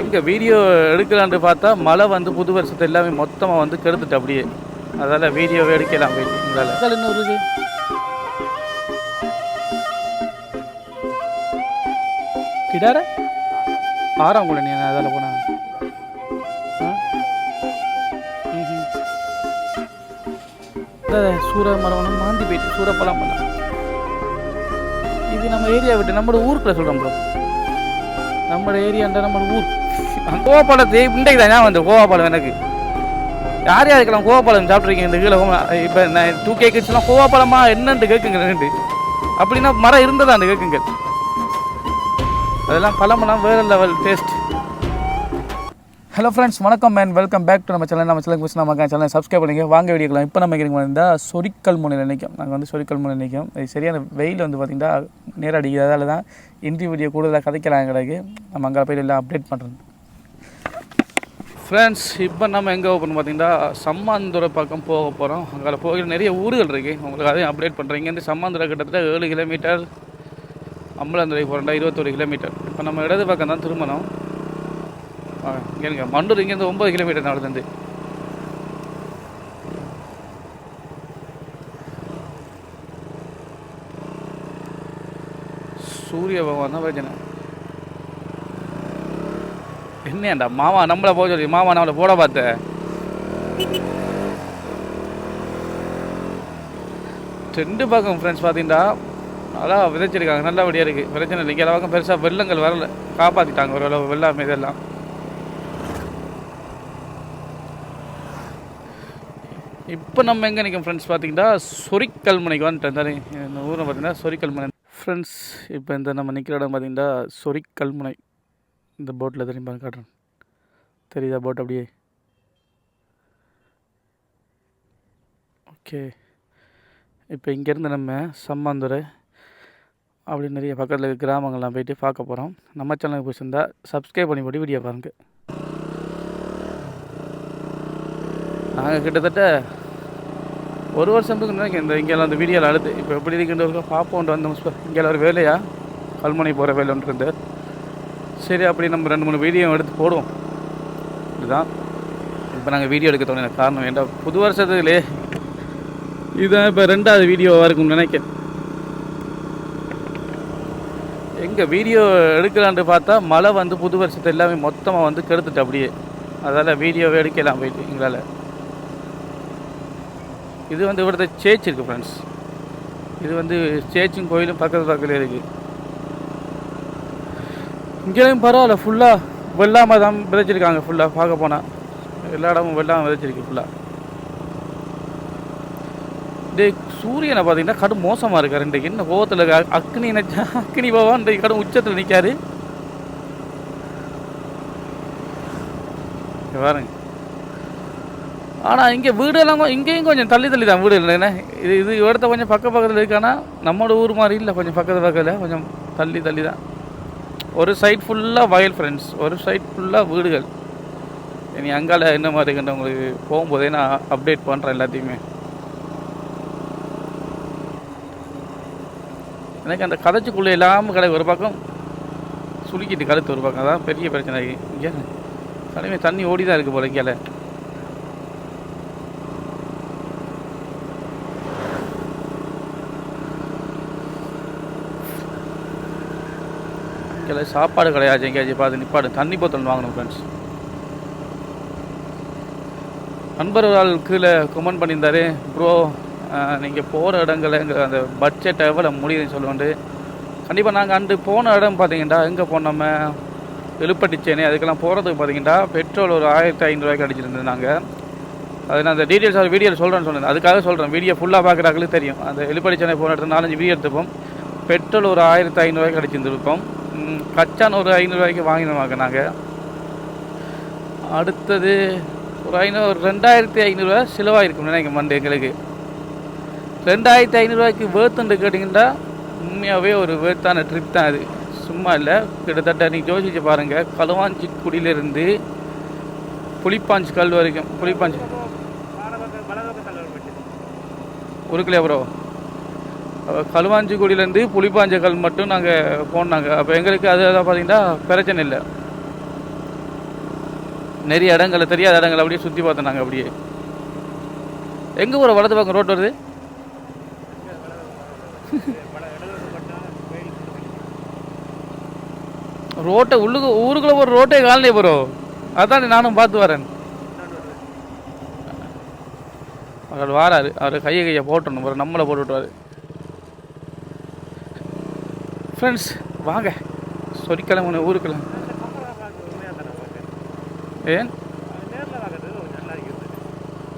எங்கே வீடியோ எடுக்கலான்னு பார்த்தா மழை வந்து புது வருஷத்தை எல்லாமே மொத்தமாக வந்து கெடுத்துட்டு அப்படியே. அதால் வீடியோவே எடுக்கலாம் போயிட்டு உங்களால். என்ன இருக்கு கிடார? ஆறாம் கூட நீ அதில் போனா? சூற மரம் மாந்தி போயிட்டு சூறப்பழம் பண்ணலாம். இது நம்ம ஏரியா விட்டு நம்மளோட ஊருக்குள்ள சொல்கிறோம் ப்ரோ நம்ம ஏரியாண்ட நம்ம ஊர் கோவப்பாளத்து இன்றைக்கு தான் ஞாபகம் வந்து கோவாப்பாளம் எனக்கு யார் யாருக்கெல்லாம் கோவாப்பாளம் சாப்பிட்ருக்கீங்க இந்த கீழே இப்போ நான் டூ கே கிட்ஸ்லாம் கோவாப்பாளமா என்னன்ட்டு கேட்குங்க ரெண்டு அப்படின்னா மரம் இருந்ததா அந்த கேட்குங்க அதெல்லாம் பழமெல்லாம் வேறு லெவல் டேஸ்ட் ஹலோ ஃப்ரெண்ட்ஸ் வணக்கம் அண்ட் வெல்கம் பேக் டு நம்ம சேனல் நம்ம சேனல் மிஸ் நம்ம சேனல் சப்ஸ்கிரைப் பண்ணிங்க வாங்க வீடியோக்கலாம். இப்போ நம்ம இங்கே இருந்தால் சொரிக்கல் முனையில் நிற்கும் நாங்கள் வந்து சொரிக்கல் முனையில் நிற்கும் அது சரியான வெயில் வந்து பார்த்திங்கன்னா நேரம் அதால தான் இன்ட்ரி வீடியோ கூடுதலாக கதைக்கலாம் கிடைக்கு நம்ம அங்கே போய் எல்லாம் அப்டேட் பண்ணுறோம் ஃப்ரெண்ட்ஸ் இப்போ நம்ம எங்கே ஓப்பன் பார்த்தீங்கன்னா சம்மாந்துறை பக்கம் போக போகிறோம் அங்கே போகிற நிறைய ஊர்கள் இருக்குது உங்களுக்கு அதையும் அப்டேட் பண்ணுறேன் இங்கேருந்து சம்மாந்துறை கிட்டத்தட்ட ஏழு கிலோமீட்டர் அம்பலந்துறை போகிறோம்டா இருபத்தொரு கிலோமீட்டர் இப்போ நம்ம இடது பக்கம் தான் திரும்பணும் இங்கே மண்டூர் இங்கேருந்து ஒம்பது கிலோமீட்டர் நடந்துருந்து சூரிய பகவான் தான் பிரச்சனை. என்னேண்டா மாமா நம்மளை போக சொல்லி மாமா நம்மளை போட பார்த்த. ரெண்டு பக்கம் ஃப்ரெண்ட்ஸ் பார்த்தீங்கன்னா நல்லா விதைச்சிருக்காங்க. நல்லபடியாக இருக்குது பிரச்சனை இல்லை. இங்கே பக்கம் பெருசாக வெள்ளங்கள் வரல. காப்பாற்றிட்டாங்க ஓரளவு வெள்ளாமை இதெல்லாம். இப்போ நம்ம எங்கே நிற்கும் ஃப்ரெண்ட்ஸ் பார்த்தீங்கன்னா சொரிக்கல்முனைக்கு வந்துட்டேன். தானே? இந்த ஊரை பார்த்தீங்கன்னா சொரிக்கல்முனை. ஃப்ரெண்ட்ஸ் இப்போ இந்த நம்ம நிற்கிற இடம் பார்த்தீங்கன்னா சொரிக்கல்முனை. இந்த போட்டில் திரும்பி பாருங்க காட்டுறேன். தெரியுதா போட் அப்படியே? ஓகே இப்போ இங்கேருந்து நம்ம சம்மாந்துறை அப்படி நிறைய பக்கத்தில் இருக்க கிராமங்கள்லாம் போயிட்டு பார்க்க போகிறோம் நம்ம சேனலுக்கு பிடிச்சிருந்தா சப்ஸ்கிரைப் பண்ணி போட்டு வீடியோ பாருங்க. நாங்கள் கிட்டத்தட்ட ஒரு வருஷத்துக்கு நினைக்கிறேன். இந்த இங்கெல்லாம் அந்த வீடியோவில் அழுது இப்போ எப்படி இருக்குன்ற பார்ப்போன்ட்டு வந்தோம். இங்கெல்லாம் ஒரு வேலையா? கல்முனை போகிற வேலைன்றது சரி அப்படி நம்ம ரெண்டு மூணு வீடியோ எடுத்து போடுவோம். இதுதான். இப்போ நாங்கள் வீடியோ எடுக்க தோணின காரணம் ஏன்டா புது வருஷத்துலேயே இதுதான் இப்போ ரெண்டாவது வீடியோவாக இருக்கும்னு நினைக்கிறேன். எங்கே வீடியோ எடுக்கலான்ட்டு பார்த்தா மழை வந்து புது வருஷத்தை எல்லாமே மொத்தமாக வந்து கெடுத்துட்டு அப்படியே. அதால் வீடியோவே எடுக்கலாம் போயிட்டு எங்களால். இது வந்து இவரது சேர்ச் இருக்குது ஃப்ரெண்ட்ஸ் இது வந்து சேர்ச்சும் கோயிலும் பக்கத்து பக்கத்தில் இருக்குது இங்கேயும் பரவாயில்ல ஃபுல்லாக வெள்ளாமல் தான் விதைச்சிருக்காங்க ஃபுல்லாக பார்க்க போனால் எல்லா இடமும் வெள்ளாமல் விதைச்சிருக்கு ஃபுல்லாக டே சூரியனை பார்த்தீங்கன்னா கடும் மோசமாக இருக்கார். இன்றைக்கு என்ன கோபத்தில் இருக்கார் அக்னி நினச்சா அக்னி பகவான் இன்றைக்கு கடும் உச்சத்தில் நிற்காரு பாருங்க. ஆனால் இங்கே வீடெல்லாம் இங்கேயும் கொஞ்சம் தள்ளி தள்ளி தான் வீடு இல்லைண்ணே. இது இது இடத்த கொஞ்சம் பக்க பக்கத்தில் இருக்கானா நம்மளோட ஊர் மாதிரி இல்லை கொஞ்சம் பக்கத்து பக்கத்தில் கொஞ்சம் தள்ளி தள்ளி தான். ஒரு சைட் ஃபுல்லாக வயல் ஃப்ரெண்ட்ஸ் ஒரு சைட் ஃபுல்லாக வீடுகள். இனி அங்கால என்ன மாதிரி இருக்குன்னு உங்களுக்கு போகும்போதே நான் அப்டேட் பண்ணுறேன் எல்லாத்தையுமே. எனக்கு அந்த கதைச்சுக்குள்ளே இல்லாமல் கடை ஒரு பக்கம். சுருக்கிட்டு கழுத்து ஒரு பக்கம். அதான் பெரிய பிரச்சனை. இங்கே தனிமே தண்ணி ஓடி தான் இருக்குது போல இங்கே இங்கே சாப்பாடு கிடையாது. எங்கேயாச்சும் பார்த்து நிப்பாடு. தண்ணி போத்தல் வாங்கணும் ஃப்ரெண்ட்ஸ் நண்பர் ஒரு ஆள் கீழே கமெண்ட் பண்ணியிருந்தாரு. ப்ரோ நீங்கள் போகிற இடங்கள்ங்கிற அந்த பட்ஜெட் எவ்வளோ முடியுதுன்னு சொல்லுவோண்டு கண்டிப்பாக நாங்கள் அண்டு போன இடம் பார்த்தீங்கன்னா எங்கே போனோம்? எழுப்பட்டிச்சேனே அதுக்கெல்லாம் போகிறதுக்கு பார்த்தீங்கன்னா பெட்ரோல் ஒரு ஆயிரத்தி ஐநூறுரூவாய்க்கு அடிச்சிருந்தது நாங்கள் அது நான் அந்த டீட்டெயில்ஸ் அது வீடியோவில் சொல்கிறேன்னு சொன்னேன். அதுக்காக சொல்கிறேன் வீடியோ ஃபுல்லாக பார்க்குறாங்களுக்கு தெரியும். அந்த எழுப்பட்டிச்சேனை போன இடத்துல நாலஞ்சு வீடியோ எடுத்துப்போம் பெட்ரோல் ஒரு ஆயிரத்தி ஐநூறுரூவாய்க்கு அடிச்சிருந்துருப்போம். கச்சான் ஒரு ஐநூறுரூவாய்க்கு வாங்கினோம் நாங்கள் அடுத்தது ஒரு ஐநூறு ஒரு ரெண்டாயிரத்தி ஐநூறுரூவா செலவாயிருக்கும் நினைக்க மண்டு எங்களுக்கு. ரெண்டாயிரத்தி ஐநூறுரூவாய்க்கு வேர்த்துன்னு கேட்டிங்கன்னா உண்மையாகவே ஒரு வேர்த்தான ட்ரிப் தான் அது. சும்மா இல்லை கிட்டத்தட்ட நீங்கள் யோசிச்சு பாருங்கள் களுவாஞ்சி குடியிலிருந்து புளிப்பாஞ்சி கல் வரைக்கும் புளிப்பாஞ்சி உருக்கலையா ப்ரோ களுவாஞ்சிக்குடியிலேருந்து புளிப்பாஞ்சக்கல் மட்டும் நாங்கள் போனாங்க. அப்போ எங்களுக்கு அது பார்த்தீங்கன்னா பிரச்சனை இல்லை. நிறைய இடங்களை தெரியாத இடங்களை அப்படியே சுற்றி பார்த்தோம் நாங்கள் அப்படியே. எங்கே ஒரு வலது பக்கம் ரோட் வருது? ரோட்டை உள்ளுக்கு ஊருக்குள்ளே ஒரு ரோட்டே காலனே ப்ரோ அதான் நானும் பார்த்து வரேன். அவர் வாராரு. அவர் கையை கையை போட்டணும் ஒரு நம்மளை போட்டு விட்டுவாரு ஃப்ரெண்ட்ஸ் வாங்க. சொரிக்கிழமை ஊருக்குள்ள ஏன்?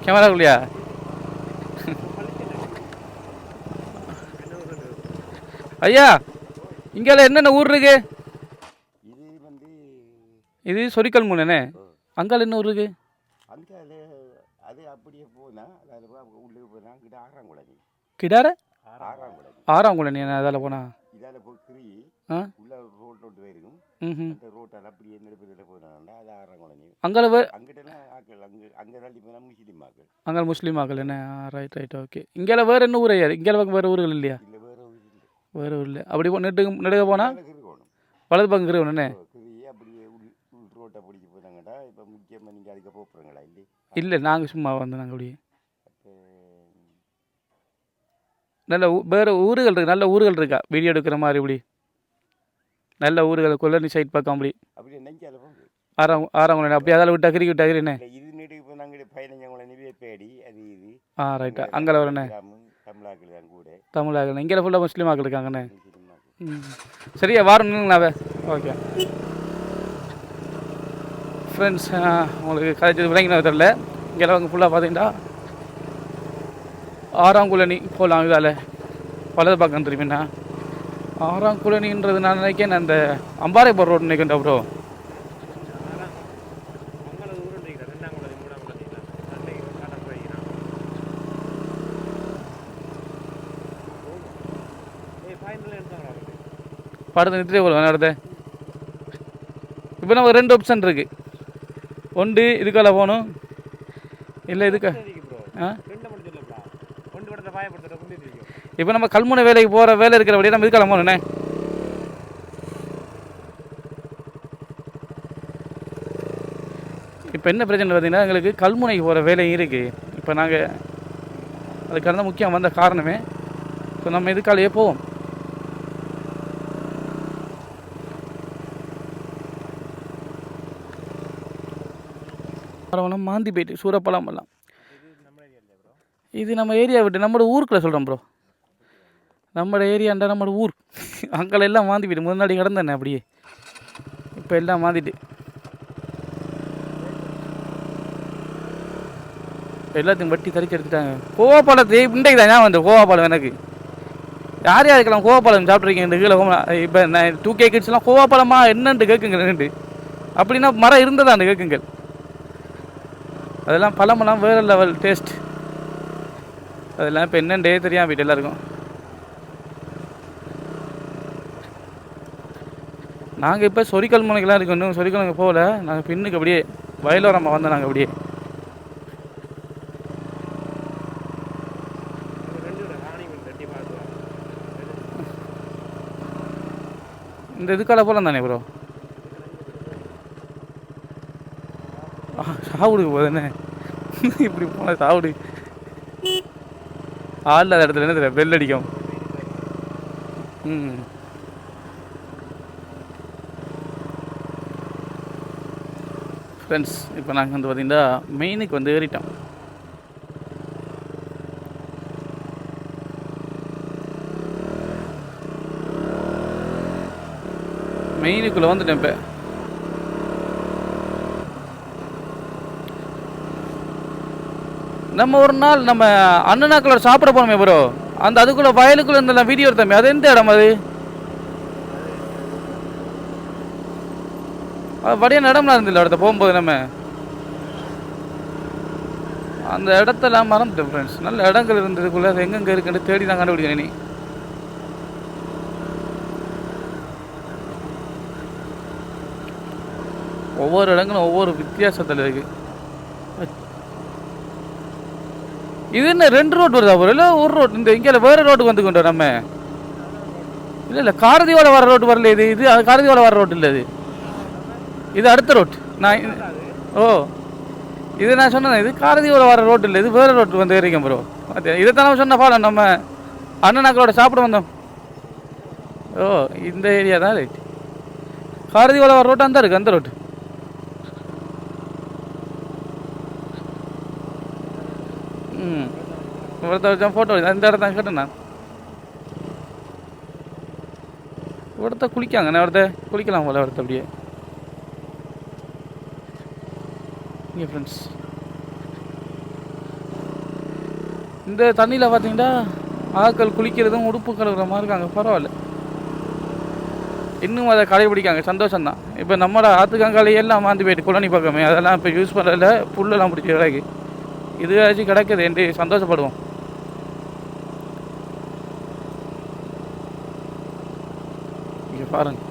கேமராக்குள்ளையா? ஐயா இங்கே என்னென்ன ஊர் இருக்கு? இது வந்து இது சொரிக்கல் மூணே அங்கால என்ன ஊர் இருக்கு? அங்கே அது அப்படியே போனால் உள்ளே போனால் கிட்ட ஆறாம் குழந்தை கிடார ஆறாம் குழந்தை ஆறாம் குள்ள நீ அதில் போனா? இதால் போய் ஆ? உள்ள ரோட் ரோட்டு போயிருக்கும். ம் அந்த ரோட்டால் அப்படியே நெடுப்பதில் போனாண்டா அது ஆறாம் குழந்தை அங்கால வே அங்கிட்டலாம் ஆக்கள் அங்கே அங்கே தள்ளி போனால் முஸ்லீம் ஆக்கள் அங்கே முஸ்லீம் ஆக்கள் என்ன? ரைட் ரைட் ஓகே இங்கே வேறு என்ன ஊர் ஐயா? இங்கே வேறு ஊர்கள் இல்லையா? இல்லை வேறு இது இல்லை. வேறு ஊர் இல்லை. அப்படி நெட்டு நெடுக போனால் இருக்கணும் வலது பக்கம் இருக்கிறவன் என்ன? அப்படியே உள் ரோட்டை பிடிச்சி போனாங்கடா இப்போ முக்கியமாக நீங்கள் அதுக்கு போகிறீங்களா இல்லை இல்லை நாங்கள் சும்மா வந்து நாங்கள் அப்படியே அப்போ நல்ல வேறு ஊர்கள் இருக்கு நல்ல ஊர்கள் இருக்கா? வீடியோ எடுக்கிற மாதிரி இப்படி. நல்ல ஊர்கள் கொல்லணி சைட் பக்கம் அப்படி ஆறாம் ஆறாம் அப்படி அதால் விட்டா கிரிக்கி விட்டா இல்லை இது நெடு இப்போ நாங்கள் பதினஞ்சாம் குழந்தை வேப்பேடி அது இது. ஆ ரைட்டா அங்கே வரண்ணே தமிழாக்கள் தான் கூட. இங்கே ஃபுல்லாக முஸ்லீம் ஆக்கள் இருக்காங்கண்ணே சரியா வாரணுங்கண்ணாவே ஓகே. ஃப்ரெண்ட்ஸ் உங்களுக்கு கதைச்சது விளங்கின தெரில இங்கே அவங்க ஃபுல்லாக பார்த்தீங்கன்னா ஆறாங்குழனி போகலாம் இதால் வலது பக்கம் திரும்பினா ஆறாம் குழனின்றது நான் நினைக்கிறேன் அந்த அம்பாறைபுரம் ரோடு நினைக்கின்ற ப்ரோ படத்தை நிறுத்தி போகலாம் நடத்த இப்போ நம்ம ரெண்டு ஆப்ஷன் இருக்குது ஒன்று இதுக்கால போகணும். இல்லை இதுக்கா? ஆ? இப்போ நம்ம கல்முனை வேலைக்கு போகிற வேலை இருக்கிறபடியே நம்ம இதுக்கால என்ன? இப்போ என்ன பிரச்சனை பார்த்தீங்கன்னா எங்களுக்கு கல்முனைக்கு போகிற வேலையும் இருக்குது இப்போ நாங்கள் அதுக்காக தான் முக்கியம் வந்த காரணமே. ஸோ நம்ம இதுக்காலையே போவோம். பரவாயில்ல மாந்தி போயிட்டு சூரப்பழம் எல்லாம். இது நம்ம ஏரியா விட்டு நம்மளோட ஊருக்குள்ள சொல்கிறோம் ப்ரோ நம்மளோட ஏரியாண்டா நம்மளோட ஊர். அங்கே எல்லாம் மாந்தி போயிட்டு முன்னாடி கிடந்தேன் அப்படியே. இப்போ எல்லாம் மாந்திட்டு. எல்லாத்தையும் வட்டி தரிச்சு எடுத்துட்டாங்க. கோவாப்பாளத்தை இன்றைக்கு தான் ஞாபகம் வந்து கோவாப்பாளம் எனக்கு. யார் யாருக்கெல்லாம் கோவாப்பாளம் சாப்பிட்ருக்கீங்க இந்த கீழே இப்போ நான் டூ கே கிட்ஸ்லாம் கோவாப்பாளமா என்னன்ட்டு கேட்குங்க அப்படின்னா மரம் இருந்ததாண்டு கேட்குங்கள்? அதெல்லாம் பழமெல்லாம் வேறு லெவல் டேஸ்ட் அதெல்லாம் இப்போ என்னன்றே தெரியாம போயிட்டு எல்லாருக்கும். நாங்கள் இப்போ சொரிக்கல் முனைக்கெலாம் இருக்கோம். இன்னும் சொரிக்கல் போகல. நாங்கள் பின்னுக்கு அப்படியே வயலோரமாக வந்தோம் நாங்கள் அப்படியே. இந்த இதுக்கால போகலாம் தானே ப்ரோ சாவுடுக்கு போதானே இப்படி போன சாவுடு. ஆள் இல்லாத இடத்துல என்ன தெரியல பெல் அடிக்கும். ம். ஃப்ரெண்ட்ஸ் இப்போ நாங்கள் வந்து பார்த்திங்கன்னா மெயினுக்கு வந்து ஏறிட்டோம். மெயினுக்குள்ளே வந்துட்டேன் இப்போ. நம்ம ஒரு நாள் நம்ம அண்ணனாக்களோட சாப்பிட போனோமே ப்ரோ அந்த அதுக்குள்ளே வயலுக்குள்ளே இருந்த வீடியோ எடுத்தோமே. அது எந்த இடம் அது? வடிய நடமலாம் இருந்தில்ல இடத்த போகும்போது நம்ம? அந்த இடத்தெல்லாம் மறந்துட்டேன் ஃப்ரெண்ட்ஸ் நல்ல இடங்கள் இருந்ததுக்குள்ளே அது எங்கெங்க இருக்குன்னு தேடி தான் கண்டுபிடிக்கிறேன் நீ ஒவ்வொரு இடங்களும் ஒவ்வொரு வித்தியாசத்தில் இருக்கு. இது என்ன ரெண்டு ரோட் வருதா ஒரு இல்லை ஒரு ரோட் இந்த இங்கே வேறு ரோட்டுக்கு வந்து கொண்டு நம்ம. இல்லை இல்லை காரதியோட வர ரோட்டு வரல இது. இது அது காரதியோட வர ரோட்டு இல்லை இது. இது அடுத்த ரோட் நான் ஓ. இது நான் சொன்னேன் இது காரதியோட வர ரோட்டு இல்லை இது வேறு ரோட்டு வந்து ஏறிக்கேன் ப்ரோ இதை தானே சொன்ன ஃபாலோ நம்ம அண்ணனாக்களோட சாப்பிட வந்தோம். ஓ இந்த ஏரியா தான் ரைட் காரதியோட வர ரோட்டாக அந்த இருக்குது அந்த ரோட்டு ம். இவ்வளோ வச்சா ஃபோட்டோ இந்த இடத்த கேட்டேன்? நான் ஒருத்த குளிக்காங்க நான் ஒருத்த குளிக்கலாம் போல ஒருத்த அப்படியே. இங்கே ஃப்ரெண்ட்ஸ் இந்த தண்ணியில் பார்த்தீங்கன்னா ஆக்கள் குளிக்கிறதும் உடுப்பு கழுவுற மாதிரி இருக்காங்க. பரவாயில்ல. இன்னும் அதை கடைபிடிக்காங்க. சந்தோஷம்தான். இப்போ நம்மளோட ஆத்துக்காங்காலே எல்லாம் மாந்து போயிட்டு குழனி பக்கமே. அதெல்லாம் இப்போ யூஸ் பண்ணல. புல்லெல்லாம் பிடிச்சி விலகு இதுவாச்சும் கிடக்குது. என்று சந்தோஷப்படுவோம். இங்கே பாருங்கள்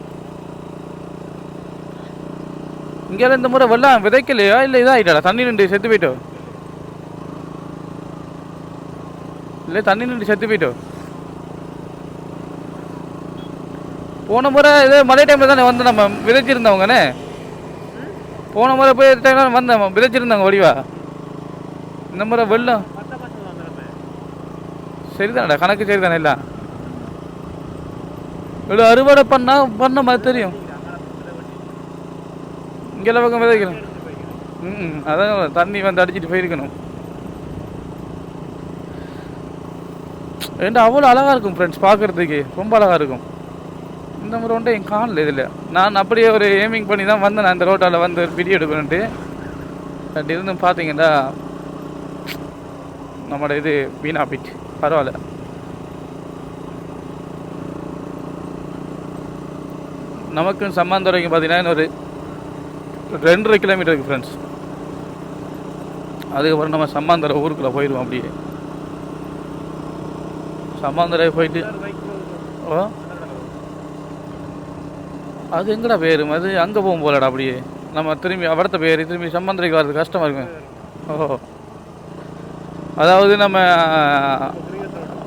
இங்கே இந்த முறை வெள்ளம் விதைக்கலையா? இல்லை இதாகிட்டா தண்ணி நின்று செத்து போயிட்டோ? இல்லை தண்ணி நின்று செத்து போயிட்டோ? போன முறை இதே மழை டைமில் தானே வந்து நம்ம? விதைச்சிருந்தவங்கண்ணே போன முறை போய் டைம் வந்தோம்? விதைச்சிருந்தாங்க வடிவா? இந்த முறை வெள்ளம். சரிதானடா கணக்கு சரிதானே எல்லாம்? இவ்வளோ அறுவடை பண்ணா பண்ண மாதிரி தெரியும். இங்கே பக்கம் விதைக்கணும். ம் அதான் தண்ணி வந்து அடிச்சிட்டு போயிருக்கணும். ஏன்டா அவ்வளோ அழகாக இருக்கும் ஃப்ரெண்ட்ஸ் பார்க்குறதுக்கு. ரொம்ப அழகாக இருக்கும். இந்த முறை ஒன்றை என் காணல இதில். நான் அப்படியே ஒரு ஏமிங் பண்ணி தான் வந்தேன். நான் இந்த ரோட்டால் வந்து வீடியோ எடுக்கணுன்ட்டு பட் இருந்தும் பார்த்தீங்கன்னா நம்மளோட இது வீணா போயிட்டு. பரவாயில்ல. நமக்கும் சம்மாந்துறைக்கு பார்த்தீங்கன்னா இன்னொரு ரெண்டரை கிலோமீட்டருக்கு ஃப்ரெண்ட்ஸ் அதுக்கப்புறம் நம்ம சம்மாந்துறை ஊருக்குள்ளே போயிடுவோம் அப்படியே. சம்மாந்துறை போயிட்டு ஓ? அது எங்கடா பேரும் அது அங்கே போகும் போலடா அப்படியே. நம்ம திரும்பி அவடத்த பேர் திரும்பி சம்பந்தரைக்கு வர்றது கஷ்டமாக இருக்கும். ஓ அதாவது நம்ம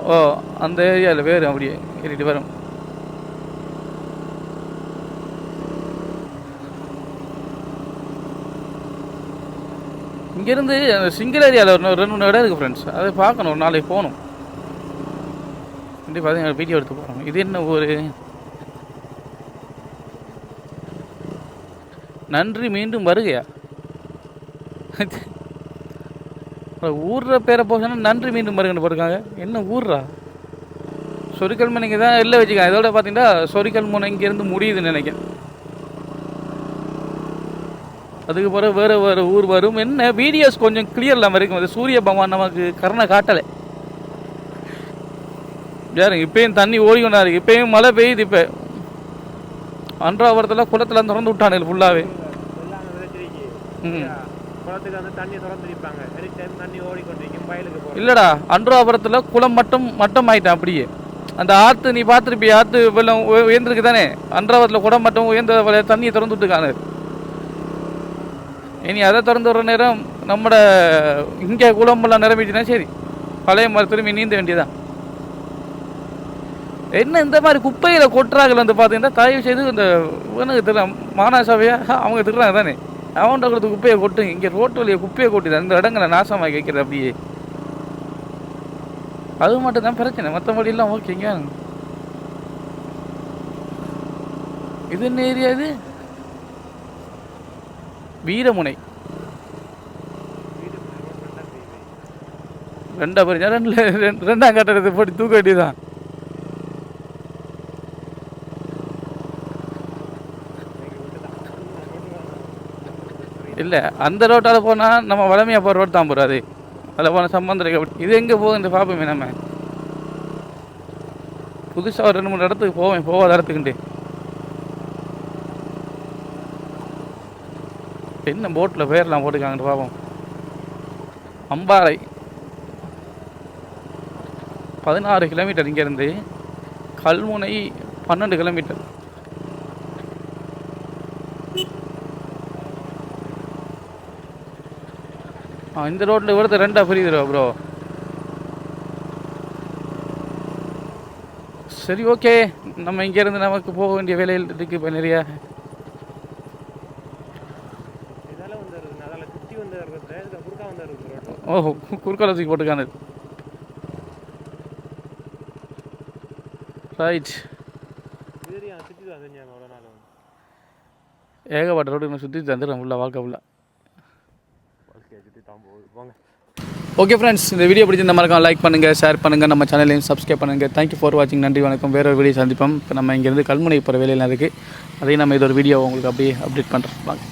ஓ அந்த ஏரியாவில் பேரும் அப்படியே ஏறிட்டு வரும். இங்கேருந்து அந்த சிங்கிள் ஏரியாவில் ஒரு ரெண்டு மூணு இடம் இருக்குது ஃப்ரெண்ட்ஸ் அதை பார்க்கணும் ஒரு நாளைக்கு போகணும். கண்டிப்பாக எங்கள் வீடியோ எடுத்து போகிறோம் இது என்ன ஒரு நன்றி மீண்டும் வருகையா? ஊர்ற பேரை போச்சுன்னா நன்றி மீண்டும் வருகன்னு போட்டிருக்காங்க. என்ன ஊர்றா சொரிக்கல் முனைக்கு தான் இல்லை வச்சுக்காங்க. இதோட பார்த்தீங்கன்னா சொரிக்கல் முனை இங்கேருந்து முடியுதுன்னு நினைக்கிறேன். அதுக்கு பிறகு வேறு வேறு ஊர் வரும். என்ன? வீடியோஸ் கொஞ்சம் கிளியர் இல்லாமல் இருக்கும். அது சூரிய பகவான் நமக்கு கருணை காட்டலை. யாருங்க இப்பயும் தண்ணி ஓடிக்கொண்டா இருக்கு. இப்பயும் மழை பெய்யுது இப்போ. அன்றாவரத்தில் குளத்தில் திறந்து விட்டானுங்க ஃபுல்லாகவே ம். இல்லடா அன்றாபுரத்தில் குளம் மட்டும் மட்டம் ஆயிட்டான் அப்படியே. அந்த ஆற்று நீ பார்த்துருப்பிய ஆற்று வெள்ளம் உய- உயர்ந்திருக்கு தானே அன்றாபுரத்தில் குடம் மட்டும் உயர்ந்த தண்ணியை திறந்து விட்டுருக்காங்க இனி அதை திறந்து வர நேரம் நம்மட இங்கே குளம்பெல்லாம் நிரம்பிச்சுன்னா சரி. பழைய மாதிரி திரும்பி நீந்த வேண்டியதான் என்ன இந்த மாதிரி குப்பையில கொட்டுறாங்கல்ல வந்து பார்த்தீங்கன்னா தயவு செய்து இந்த இவனுக்கு தெரியல மானாசபையா அவங்க திட்டுறாங்க தானே. அவன்கிட்ட கொடுத்து குப்பையை கொட்டு இங்கே ரோட்டு வழியை குப்பையை கொட்டுது அந்த இடங்களை நாசமாக வைக்கிறது அப்படியே. அது மட்டும் தான் பிரச்சனை மற்றபடியெல்லாம் ஓகேங்க இது என்ன ஏரியா இது? வீரமுனை. ரெண்டா பேர் ரெண்டு ரெண்டு- ரெண்டாம் கட்டடத்தை போட்டு தூக்க வேண்டியதுதான். இல்லை அந்த ரோட்டால் போனால் நம்ம வளமையாக போகிற ரோட் தான் போகிறாது அதில் போன சம்பந்தம் இது எங்கே போகும் இந்த பார்ப்போமே நம்ம. புதுசாக ஒரு ரெண்டு மூணு இடத்துக்கு போவேன் போகாத இடத்துக்குண்டு என்ன போட்டில் பேர்லாம் போட்டுருக்காங்கன்னு பார்ப்போம் அம்பாறை. பதினாறு கிலோமீட்டர் இங்கேருந்து கல்முனை பன்னெண்டு கிலோமீட்டர் இந்த ரோட்டில் இவ்வளோ ரெண்டா புரியுது ப்ரோ சரி ஓகே நம்ம இங்கேருந்து நமக்கு போக வேண்டிய வேலையில் இருக்குது இப்போ நிறைய இதெல்லாம் வந்து வந்து இருக்கிறது இதுல குறுக்கா வந்து இருக்கிறோம் ஓஹோ குறுக்கால தூக்கி போட்டுக்கானு ரைட் ஏகப்பட்ட ரோடு இன்னும் சுற்றி தந்துடும் ஃபுல்லாக வாழ்க்கை ஃபுல்லாக ஓகே ஃப்ரெண்ட்ஸ் இந்த வீடியோ பிடிச்சிருந்த மறக்காம லைக் பண்ணுங்கள் ஷேர் பண்ணுங்கள் நம்ம சேனலையும் சப்ஸ்கிரைப் பண்ணுங்கள் தேங்க்யூ ஃபார் வாட்சிங் நன்றி வணக்கம். வேறு ஒரு வீடியோ சந்திப்போம். இப்போ நம்ம இங்கேருந்து கல்முனை போகிற வேலையெல்லாம் இருக்குது அதையும் நம்ம இது ஒரு வீடியோ உங்களுக்கு அப்படியே அப்டேட் பண்ணுறோம் வாங்க.